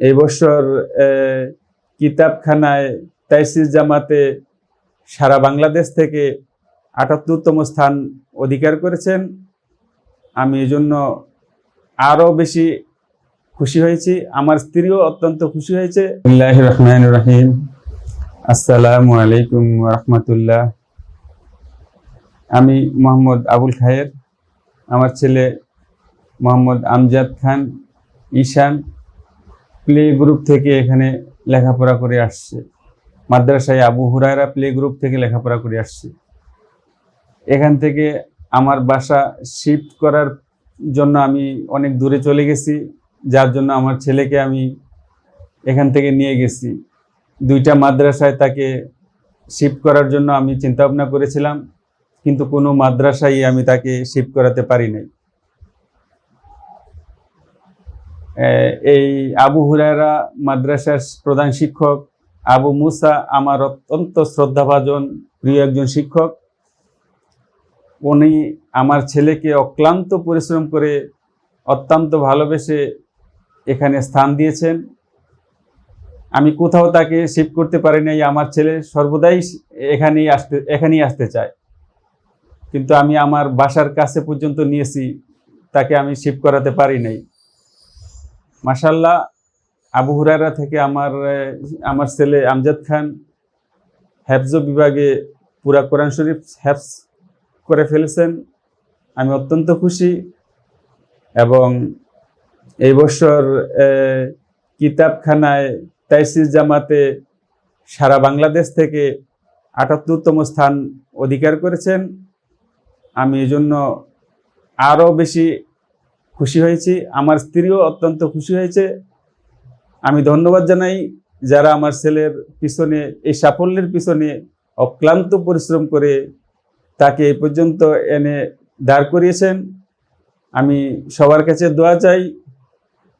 এই বছর কিতাবখানায় তাইসিস জামাতে সারা বাংলাদেশ থেকে আটাত্তরতম স্থান অধিকার করেছেন। আমি এই জন্য আরও বেশি খুশি হয়েছি। আমার স্ত্রীও অত্যন্ত খুশি হয়েছে। রহমান রহিম। আসসালামু আলাইকুম রহমতুল্লাহ। আমি মোহাম্মদ আবুল খায়ের। আমার ছেলে মোহাম্মদ আমজাদ খান, ঈশান। প্লে গ্রুপ থেকে এখানে লেখাপড়া করে আসছে। মাদ্রাসায় আবু হুরায়রা প্লে গ্রুপ থেকে লেখাপড়া করে আসছে। এখান থেকে আমার বাসা শিফট করার জন্য আমি অনেক দূরে চলে গেছি, যার জন্য আমার ছেলেকে আমি এখান থেকে নিয়ে গেছি। দুইটা মাদ্রাসায় তাকে শিফট করার জন্য আমি চিন্তা ভাবনা করেছিলাম, কিন্তু কোনো মাদ্রাসায় আমি তাকে শিফট করাতে পারি নাই। এই আবু হুরায়রা মাদ্রাসার প্রধান শিক্ষক, আবু মুসা আমার অত্যন্ত শ্রদ্ধাভাজন, প্রিয় একজন শিক্ষক। উনি আমার ছেলেকে অক্লান্ত পরিশ্রম করে অত্যন্ত ভালোবেসে এখানে স্থান দিয়েছেন। আমি কোথাও তাকে শিফট করতে পারি নাই, আমার ছেলে সর্বদাই এখানেই আসতে এখানেই আসতে চায়। কিন্তু আমি আমার বাসার কাছে পর্যন্ত নিয়েছি, তাকে আমি শিফট করাতে পারি নাই। মাসাল্লাহ আবু হুরায়রা থেকে আমার আমার ছেলে আমজাদ খান হ্যাফজ বিভাগে পুরা কোরআন শরীফ হ্যাফজ করে ফেলেছেন। আমি অত্যন্ত খুশি এবং এই বছর কিতাবখানায় তাইসিস জামাতে সারা বাংলাদেশ থেকে আটাত্তরতম স্থান অধিকার করেছেন। আমি এই জন্য আরও বেশি খুশি হয়েছি, আমার স্ত্রীও অত্যন্ত খুশি হয়েছে। আমি ধন্যবাদ জানাই যারা আমার ছেলের পিছনে, এই সাফল্যের পিছনে অক্লান্ত পরিশ্রম করে তাকে এই পর্যন্ত এনে দাঁড় করিয়েছেন। আমি সবার কাছে দোয়া চাই,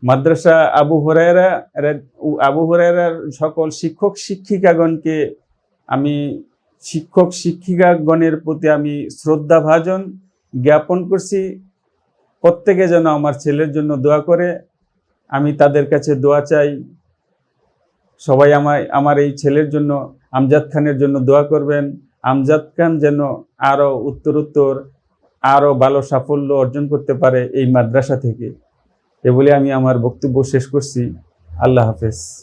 মাদ্রাসা আবু হরায়রা, আবু হরায়রার সকল শিক্ষক শিক্ষিকাগণকে, আমি শিক্ষক শিক্ষিকাগণের প্রতি আমি শ্রদ্ধাভাজন জ্ঞাপন করছি। প্রত্যেকে যেন আমার ছেলের জন্য দোয়া করে, আমি তাদের কাছে দোয়া চাই। সবাই আমার আমার এই ছেলের জন্য, আমজাদ খানের জন্য দোয়া করবেন। আমজাদ খান যেন আরও উত্তরোত্তর, আরও ভালো সাফল্য অর্জন করতে পারে এই মাদ্রাসা থেকে। এ বলে আমি আমার বক্তব্য শেষ করছি। আল্লাহ হাফেজ।